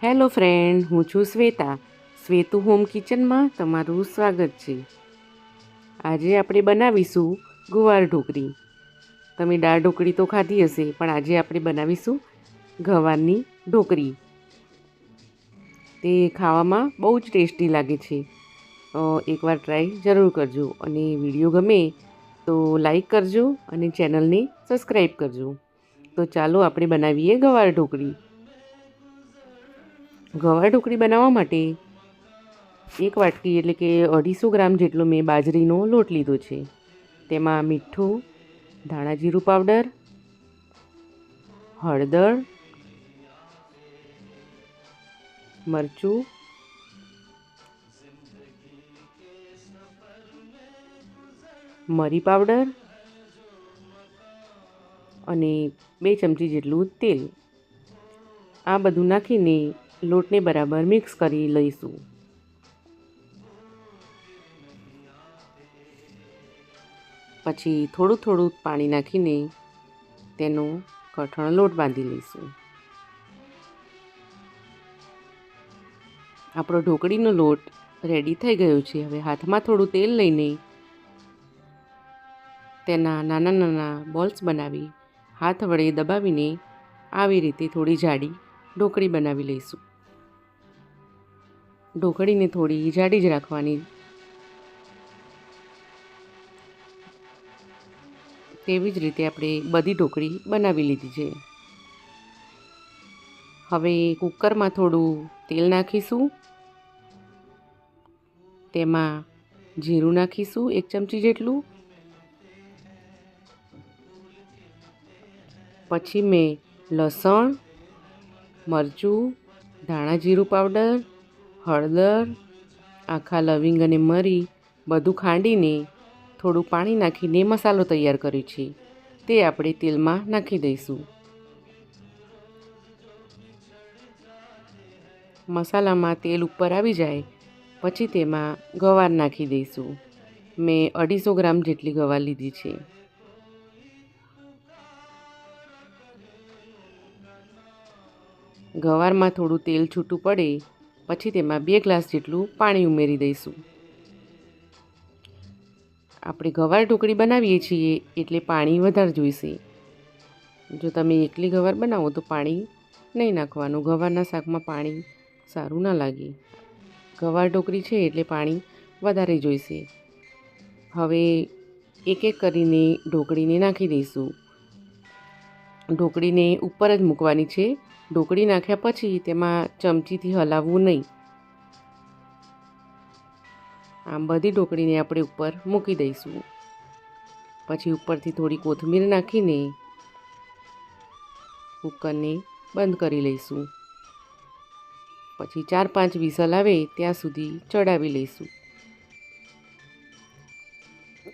Hello friend, હું છું Shweta. શ્વેતુ home કિચનમાં તમારું સ્વાગત છે. આજે આપણે બનાવીશું ગુવાર ઢોકળી. તમે દાળ ઢોકળી તો ખાધી હશે, પણ આજે આપણે બનાવીશું ગવારની ઢોકળી. તે ખાવામાં બહુ જ ટેસ્ટી લાગે છે. એકવાર ટ્રાય જરૂર કરજો અને વીડિયો ગમે તો લાઈક કરજો અને ચેનલને સબસ્ક્રાઈબ કરજો. તો ચાલો આપણે બનાવીએ ગવાર ઢોકળી. ગવાર ઢોકળી બનાવવા માટે? એક વાટકી એટલે કે અઢીસો ગ્રામ જેટલો મેં બાજરીનો લોટ લીધો છે. તેમાં મીઠું ધાણા જીરું પાવડર, હળદર, મરચું, મરી પાવડર અને બે ચમચી જેટલું તેલ. આ બધું નાખીને લોટને બરાબર મિક્સ કરી લઈશું. પછી થોડું થોડું પાણી નાખીને તેનો કઠણ લોટ બાંધી લઈશું. આપણો ઢોકળીનો લોટ રેડી થઈ ગયો છે. હવે હાથમાં થોડું તેલ લઈને તેના નાના નાના બોલ્સ બનાવી, હાથ વડે દબાવીને આવી રીતે થોડી જાડી ઢોકળી બનાવી લઈશું. ઢોકળીને થોડી જાડી જ રાખવાની. તેવી જ રીતે આપણે બધી ઢોકળી બનાવી લીધી છે. હવે કુકરમાં થોડું તેલ નાખીશું. તેમાં જીરું નાખીશું એક ચમચી જેટલું. પછી મેં લસણ મરચું, ધાણા જીરું પાવડર, હળદર, આખા લવિંગ અને મરી બધું ખાંડીને થોડું પાણી નાખીને મસાલો તૈયાર કર્યો છે. તે આપણે તેલમાં નાખી દઈશું. મસાલામાં તેલ ઉપર આવી જાય, પછી તેમાં ગવાર નાખી દઈશું. મેં અઢીસો ગ્રામ જેટલી ગવાર લીધી છે. ગવારમાં થોડું તેલ છૂટું પડે, પછી તેમાં બે ગ્લાસ જેટલું પાણી ઉમેરી દઈશું. આપણે ગવાર ઢોકળી બનાવીએ છીએ એટલે પાણી વધારે જોઈશે. જો તમે એકલી ગવાર બનાવો તો પાણી નહીં નાખવાનું, ગવારના શાકમાં પાણી સારું ના લાગે. ગવાર ઢોકળી છે એટલે પાણી વધારે જોઈશે. હવે એક એક કરીને ઢોકળીને નાખી દઈશું. ઢોકળીને ઉપર જ મૂકવાની છે. ઢોકળી નાખ્યા પછી તેમાં ચમચીથી હલાવવું નહીં. આમ બધી ઢોકળીને આપણે ઉપર મૂકી દઈશું. પછી ઉપરથી થોડી કોથમીર નાખીને કુકરને બંધ કરી લઈશું. પછી ચાર પાંચ વિસલ આવે ત્યાં સુધી ચડાવી લઈશું.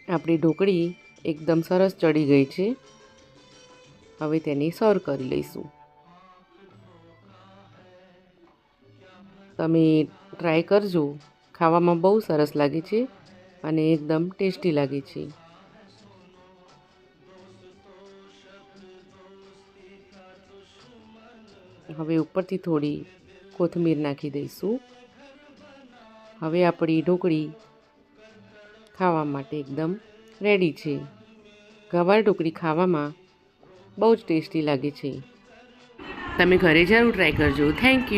આપણી ઢોકળી એકદમ સરસ ચડી ગઈ છે. હવે તેને સર્વ કરી લઈશું. તમે ટ્રાય કરજો. ખાવામાં બહુ સરસ લાગે છે અને એકદમ ટેસ્ટી લાગે છે. હવે ઉપરથી થોડી કોથમીર નાખી દઈશું. હવે આપણી ઢોકળી ખાવા માટે એકદમ રેડી છે. ગવાર ઢોકળી ખાવામાં બહુ જ ટેસ્ટી લાગે છે. તમે ઘરે જરૂર ટ્રાય કરજો. Thank you